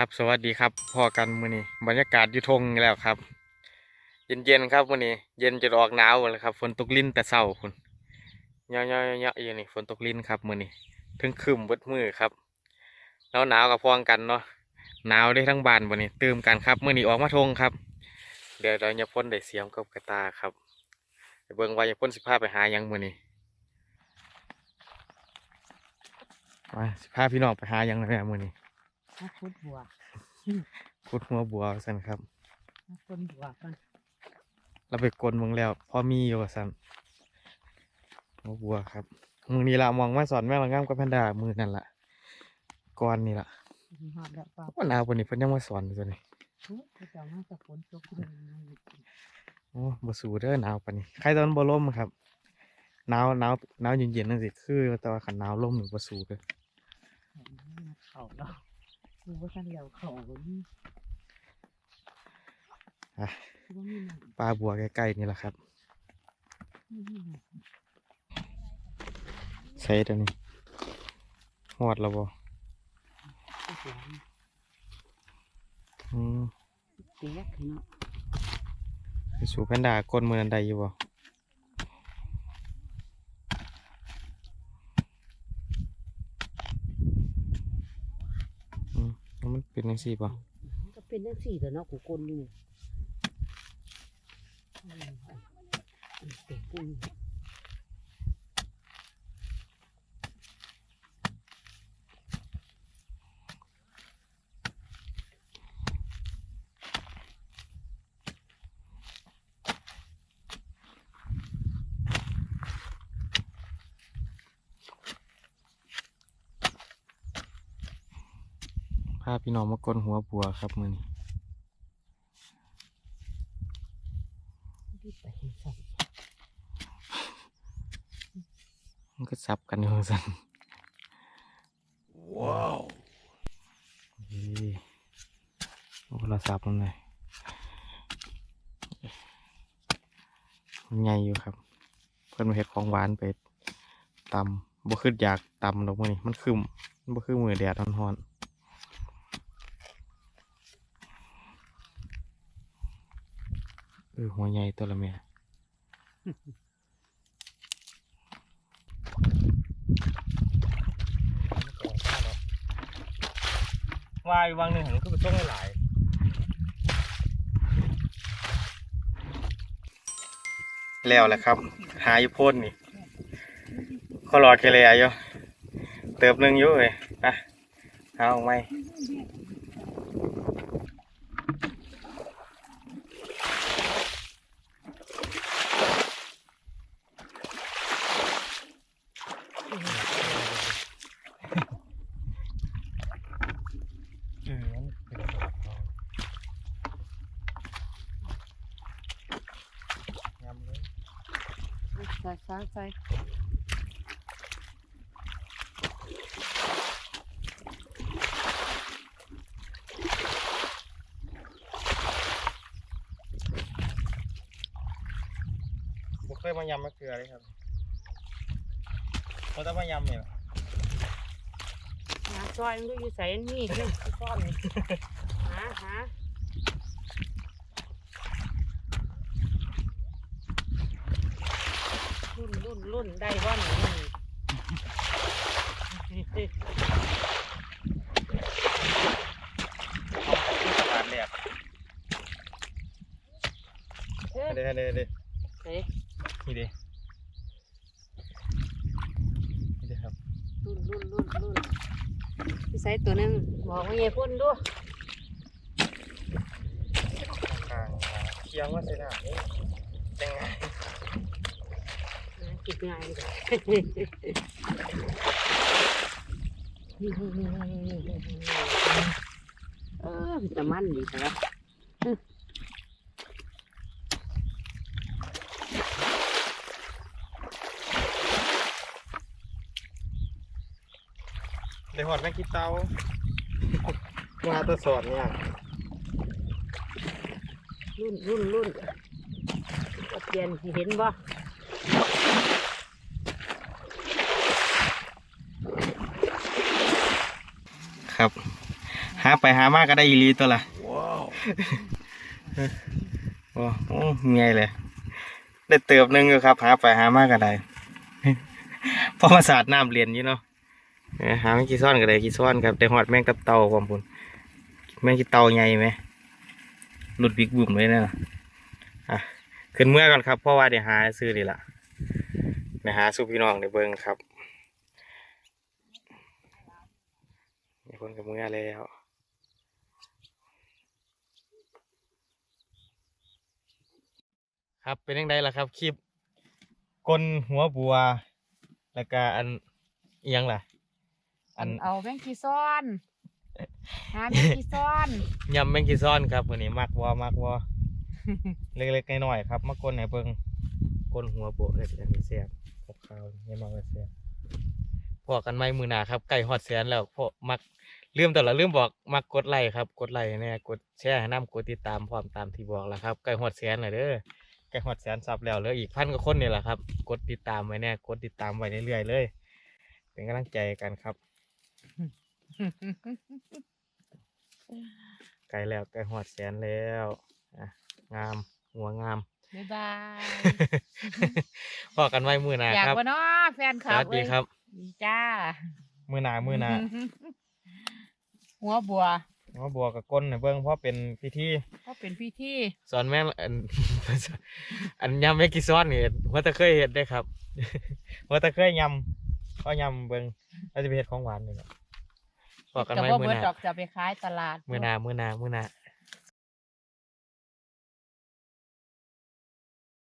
ครับ สวัสดีครับพอกันมื้อนี้บรรยากาศอยู่ทงแล้วครับ เย็นๆครับมื้อนี้เย็นจะออกหนาวแล้วครับฝนตกลิ้นแต่เช้าคุณเยอะๆๆๆอยู่นี่ฝนตกลิ้นครับมื้อนี้ถึงครึมเบิดมือครับแล้วหนาวกับพ้องกันเนาะหนาวได้ทั้งบานมื้อนี้ตื่มกันครับมื้อนี้ออกมาทงครับ เดี๋ยวเราจะพ่นได้เสียมกับกระตาครับเบิ่งว่าจะพ่นสิพาไปหายังมื้อนี้มาสิพาพี่น้องไปหายังนะแม่มื้อนี้ มาคุดบัวขุดหัวบัวสันครับ มาคนบัวกันเราไปกลนมึงแล้ว พอมีอยู่สันหัวบัวครับมึงนี่ละมองมาสอนแม่ละง่ามกับแพนด้ามือนั่นละก้อนนี่ละมีหอดแล้วเปล่าว่าหนาวปานนี้เพิ่นยังมาสอนอยู่ตัวนี้ทุกเขาจะมาจากฝนตกเลยโอ้บ่สู้เด้อหนาวปานนี้ใครตอนบ่ล่มครับหนาวหนาวหนาวเย็นๆนั่นสิคือแต่ว่าขันหนาวล่มหรือบ่สู้เด้อเข่าแล้ วดูว่าท่านเดียวเข่าบนนี้อะคือว่ามีหนังปลาบัวใกล้ๆนี่แหละครับมีหนังใส่ตัวนี้หอดแล้วบ่ก็เสียงอืมเปียกเนาะไปสู่แพนด้ากลนมือนันใดอยู่บ่อื มันเป็นยังซี่บ่ก็เป็นยังสี่แต่เนาะกูกลนอยู่เต็มปุ้ยาพี่น้องมากลนหัวบัวครับมือนี้ที่ไปเห็นสัตว์มันก็ซับกันอยู่สันว้าวโอ้เราซับมันเลยมันใหญ่อยู่ครับ เพิ่นมาเฮ็ดของหวานไปตำบ่ขึ้นอยากตำดอกมื้อนี้มันคืมมันบ่คือมือแดดร้อนๆ ออหัวใหญ่ตัวละแม่วายวางหนึ่งหันคือไปต้งหลายแล้วแหละครับ หาอยู่พ่นนี่เขารอแกเลยอยู่เติบหนึ่งอยู่เลยอะเอาออกไหมอืมมันเป็นดอกทองยำเลย ใส่ใส่ใส่ผมเคยมายำมะเกลือเลยครับเขาจะมายำเนี่ยหาซอยมันก็อยู่ใส่นี่เรื่องซ่อนเลยหาหา รุ่นรุ่นรุ่นได้ว่าหนูนี่ตลาดแหลกเฮ้ยเด้เด้เด้เฮ้ยนี่เด้นี่เด้ครับรุ่นรุ่นรุ่นรุ่นพี่ใส่ตัวหนึงบอกว่าอย่าพ่นด้วยข้างๆเคียงว่าใส่หน้านี่ยังไง กินง่ายเลยเออจะมันดีแต่ว่าเดี๋ยวหอดแม่กินเตามาตัวสอดเนี่ยรุ่นรุ่นรุ่นก็เปลี่ยนสิเห็นบ่ ครับ หาไปหามาก็ได้อีหลีตัวละโอ้โอ้เมียเลย ได้เติบหนึงอยู่ครับ หาไปหามาก็ได้เพราะมาสาดน้ำเรียนอยู่เนาะเอ้ยหาไม่กี่ซ่อนก็ได้กี่ซ่อนครับได้หอดแมงกับเต่าความพุ่นแมงกี่เต่าใหญ่ไหมหลุดบิ๊กบุ่มเลยเนะอะขึ้นเมื่อก่อนครับเพราะว่าเดี๋ยวหาซื้อดีละเดี๋ยวหาสู้พี่น้องในเบิ้งครับมีคนกับเมื่อแล้ว ครับ เป็นยังไงล่ะครับ คลิปกลนหัวบัว แล้วก็อันเอียงล่ะ อันเอาแมงกีซ้อนหาแมงกีซ้อนยำแมงกีซ้อนครับวันนี้มักวอมักวอเล็กๆน้อยๆครับมากลนให้เบิ่งกลนหัวโบกเลยอันนี้แซ่บกับข้าวนี่มากเลยแซ่บพอกันไหมมือหนาครับไก่ฮอดแสนแล้วพอมักลืมแต่ละลืมบอกมักกดไลค์ครับ กดไลค์เนี่ยกดแชร์ให้น้ำกดติดตามพร้อมตามที่บอกแล้วครับไก่ฮอดแสนเลยเด้อ ไก่ฮอดแสนซับแล้วเหลืออีกพันกว่าคนนี่แหละครับ กดติดตามไว้แน่กดติดตามไว้เรื่อยๆเลย เป็นกำลังใจกันครับ ไกลแล้วไกลหอดแสนแล้วอะงามหัวงาม บ๊ายบาย พอกันไว้มือหนาอยากครับว่าเนาะแฟนคสลับวัสดีครับเอ้ยดีจ้า มือหนามือหนา หัวบัว มาบัวกับก้นเนี่ยเบิ้งเพราะเป็นพิธีก็เป็นพี่ที่สอนแม่งอัน อันยำแม่กิซ้อนนี่ว่าแต่เคยเห็ดได้ครับ ว่าแต่เคยยำก็ยำเบิ้งเราจะไปเห็ดของหวานนี่แหละพอกันกับไว้ว่ามือเบิหดนาดอกจะไปขายตลาดมือหนามือหนามือหนา